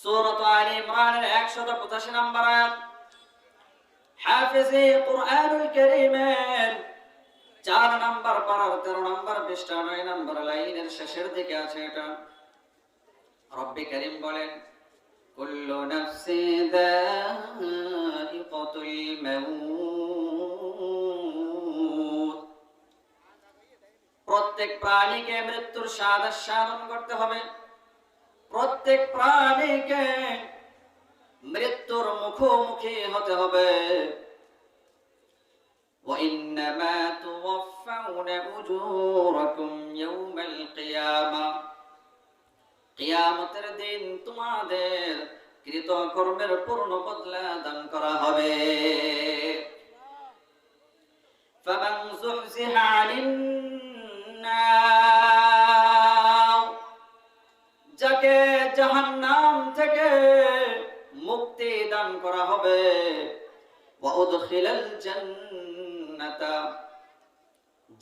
সূরাত আলে ইমরানের 185 নম্বর আয়াত। হাফিজে কুরআনুল কারীমের চার নাম্বার পারার তেরো নাম্বার পৃষ্ঠা, নয় নাম্বার লাইনের শেষের দিকে আছে এটা। রব্বি করিম বলেন, কুল্লু নাফসি দাইকাতুল মাউত। প্রত্যেক প্রাণীকে মৃত্যুর স্বাদ আস্বাদন করতে হবে। প্রত্যেক প্রাণীকে মৃত্যুর মুখোমুখি হতে হবে وإنما توفون أجوركم يوم القيامة কিয়ামতের দিন তোমাদের কৃত কর্মের পূর্ণ বদলা দান করা হবে فمن زحزح عن দান করা হবে।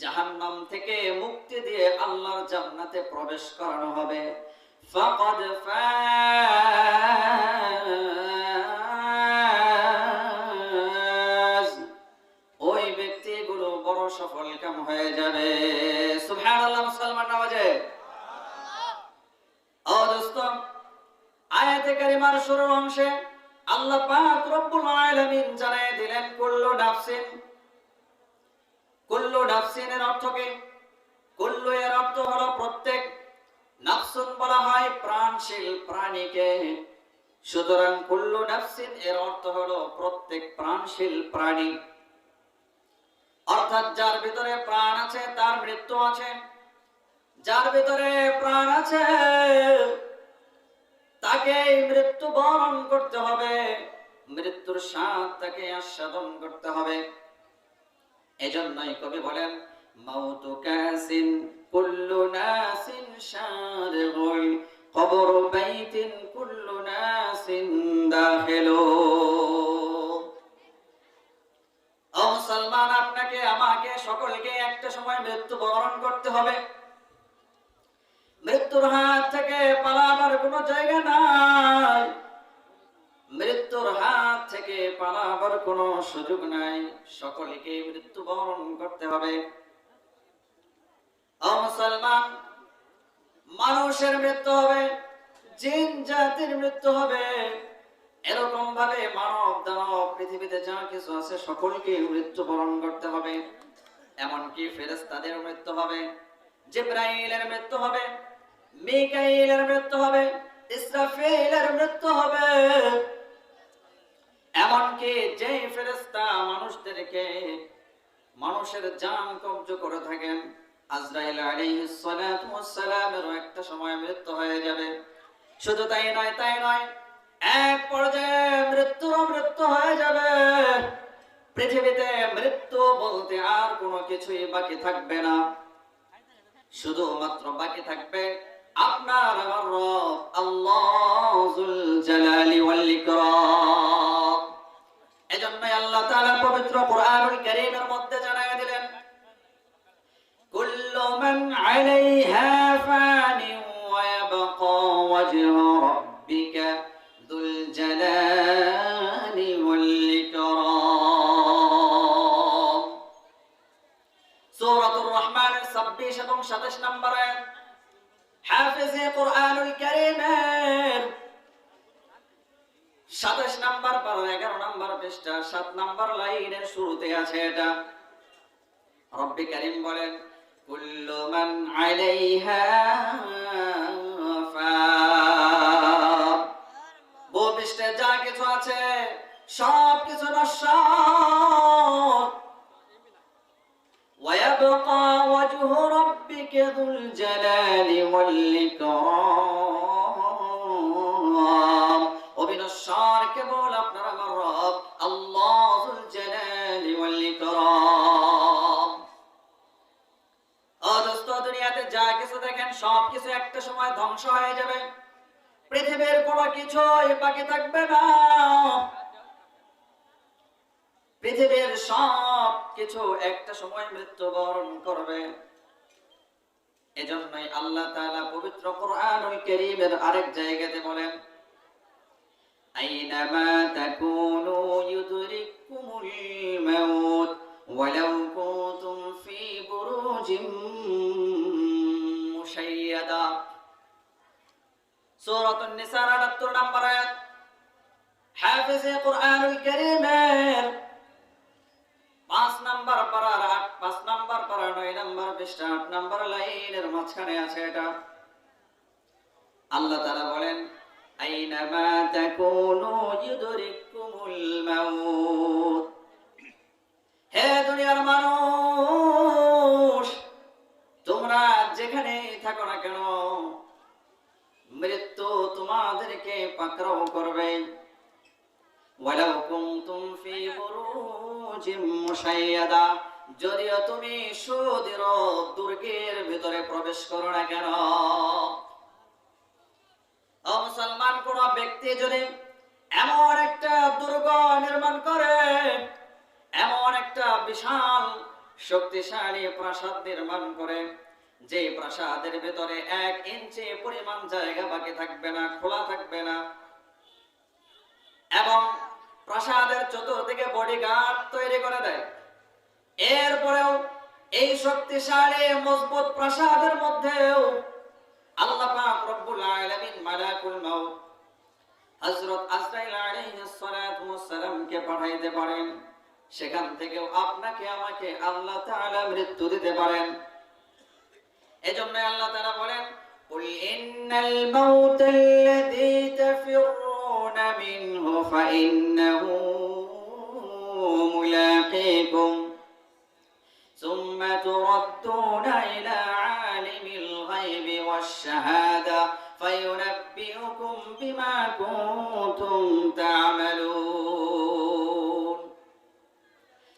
জাহান্নাম থেকে মুক্তি দিয়ে আল্লাহর জান্নাতে প্রবেশ করানো হবে। বড় সফল কাম হয়ে যাবে। মুসলমান আয়াতে কারিমার শুরুর অংশে আল্লাহ পাক রব্বুল আলামিন জানায় দিলেন, কুল্লু নাফসিন। কুল্লু নাফসিনের অর্থ কি? কুল্লু এর অর্থ হলো প্রত্যেক নাফসুন বলা হয় প্রাণশীল প্রাণীকে। সুতরাং কুল্লু নাফসিন এর অর্থ হলো প্রত্যেক প্রাণশীল প্রাণী। অর্থাৎ যার ভিতরে প্রাণ আছে, তার মৃত্যু আছে। যার ভিতরে প্রাণ আছে তাকে মৃত্যু বরণ করতে হবে। মৃত্যুর স্বাদ তাকে আস্বাদন করতে হবে। এজন্যই কবি বলেন কাসিন কুল্লু নাসিন কবর বাইতিন কুল্লু নাসিন ও মুসলমান, আপনাকে, আমাকে সকলকে একটা সময় মৃত্যু বরণ করতে হবে। মৃত্যুর হাত থেকে পালাবার কোনো জায়গা নাই। মৃত্যুর হাত থেকে পালাবার কোনো সুযোগ নাই। সকলকে মৃত্যু বরণ করতে হবে। মুসলমান, মানুষের মৃত্যু হবে, জিন জাতির মৃত্যু হবে। এরকম ভাবে মানব, দানব, পৃথিবীতে যা কিছু আছে সকলকে মৃত্যু বরণ করতে হবে। এমনকি ফেরেস্তাদের মৃত্যু হবে, জিব্রাইলের মৃত্যু হবে মিকাইলের মৃত্যু হবে, ইসরাফিলের মৃত্যু হবে। এমনকি যে ফেরেশতা মানুষদেরকে মানুষের জান কব্জ করে থাকেন, আজরাইল আলাইহিস সালাতু ওয়াস সালামেরও একটা সময় মৃত্যু হয়ে যাবে। শুধু তাই নয় তাই নয়, এক পর্যায়ে মৃত্যুরও মৃত্যু হয়ে যাবে। পৃথিবীতে মৃত্যু বলতে আর কোনো কিছুই বাকি থাকবে না। শুধুমাত্র বাকি থাকবে আপনার আমার রব আল্লাহ জুল জালালি ওয়াল ইকরাম। এজন্যই আল্লাহ তাআলা পবিত্র কোরআনুল কারীমের মধ্যে জানায় দিলেন, কুল্লু মান আলাইহা ফানি ওয়া ইয়াবকা ওয়াজহু রাব্বিকা যুল জালালি ওয়াল ইকরাম। সূরাতুর রহমানের 26 এবং 27 নম্বর আয়াত হাফেজে কোরআনুল কারীমের 27 নাম্বার পারা 11 নাম্বার পৃষ্ঠা 7 নাম্বার লাইনের শুরুতে আছে এটা। রব্বি কারীম বলেন, কুল্লু মান আলাইহা ফান ভূপৃষ্ঠে যা কিছু আছে الجلال والإكرام وبنشار কেবল আপনার আমার রব আল্লাহ যুল জালালি ওয়াল ইকরাম ও দোস্ত দুনিয়াতে যা কিছু দেখেন সব কিছু একটা সময় ধ্বংস হয়ে যাবে পৃথিবীর কোনো কিছুই বাকি থাকবে না পৃথিবীর সব কিছু একটা সময় মৃত্যুবরণ করবে এজন্যই আল্লাহ তাআলা পবিত্র কোরআনুল কারীমের আরেক জায়গাতে বলেন, আইনামা তাকুনু ইউদরিকুমুল মাউত ওয়ালাউ কুনতুম ফি বুরুজিম মুশাইয়াদা। সূরাতুন নিসার 78 নম্বর আয়াত, হাফেজে কোরআনুল কারীমের পাঁচ নাম্বার পারার আট, পাঁচ নাম্বার পারা নয় নাম্বার পৃষ্ঠা, আট নাম্বার লাইনের মাঝখানে আছে এটা। আল্লাহ তারা বলেন, আইনামা তাকুনু ইউদরিকুমুল মাউত। হে দুনিয়ার মানুষ, তোমরা যেখানে থাকো না কেন, মৃত্যু তোমাদেরকে পাকড়াও করবে। ওয়ালাউ কুনতুম ফি বুরুজিম মুশাইয়াদা যদিও তুমি সুদৃঢ় দুর্গের ভিতরে প্রবেশ করো না কেন? মুসলমান, কোন ব্যক্তি যদি এমন একটা দুর্গ নির্মাণ করে, এমন একটা বিশাল শক্তিশালী প্রাসাদ নির্মাণ করে, যে প্রাসাদের ভিতরে এক ইঞ্চি পরিমাণ জায়গা বাকি থাকবে না, খোলা থাকবে না, এবং প্রাসাদের চতুর্দিকে বডিগার্ড তৈরি করে দেয় এরপরেও এই শক্তিশালী মজবুত প্রাসাদের মধ্যেও আল্লাহ পাক রব্বুল আলামিন মালাকুল মাউত হযরত আজরাইল আলাইহিস সালাতু ওয়াস সালামকে পাঠাইতে পারেন সেখান থেকেও আপনাকে আমাকে আল্লাহ তাআলা মৃত্যু দিতে পারেন এজন্য আল্লাহ তাআলা বলেন قل إن الموت الذي تفرون منه فإنه ملاقيكم ثم تردون إلى عالم الغيب والشهادة فينبئكم بما كنتم تعملون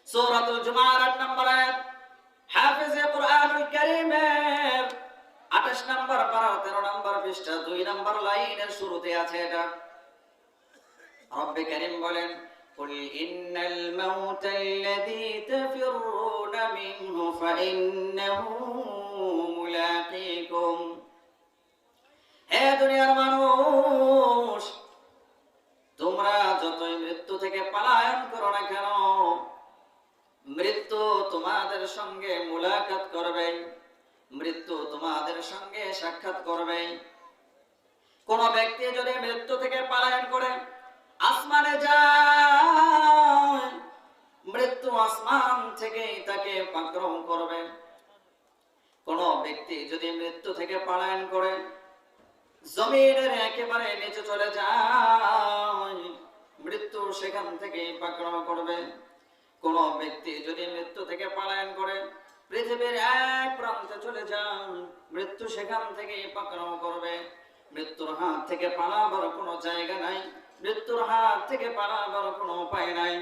سورة الجمعة نمبر حافظ القرآن الكريم আঠাশ নম্বর পারা তেরো নম্বর পৃষ্ঠা দুই নম্বর লাইনের শুরুতে আছে এটা রব্বে করিম বলেন قل إن الموت الذي تفرون منه فإنه ملاقيكم হে দুনিয়ার মানুষ তোমরা যতই মৃত্যু থেকে পলায়ন করো না কেন মৃত্যু তোমাদের সঙ্গে মুলাকাত করবে মৃত্যু তোমাদের সঙ্গে সাক্ষাৎ করবে কোন ব্যক্তি যদি মৃত্যু থেকে পলায়ন করে আসমানে যায়। মৃত্যু আসমান থেকে তাকে পাক্রম করবে। কোন ব্যক্তি যদি মৃত্যু থেকে পালায়ন করে, জমিনের একেবারে নিচে চলে যায়, মৃত্যু সেখান থেকে পাক্রম করবে। কোন ব্যক্তি যদি মৃত্যু থেকে পালায়ন করে, পৃথিবীর এক প্রান্তে চলে যান মৃত্যু সেখান থেকে পাকড়াও করবে। মৃত্যুর হাত থেকে পালাবার কোনো জায়গা নাই। মৃত্যুর হাত থেকে পালাবার কোনো উপায় নাই।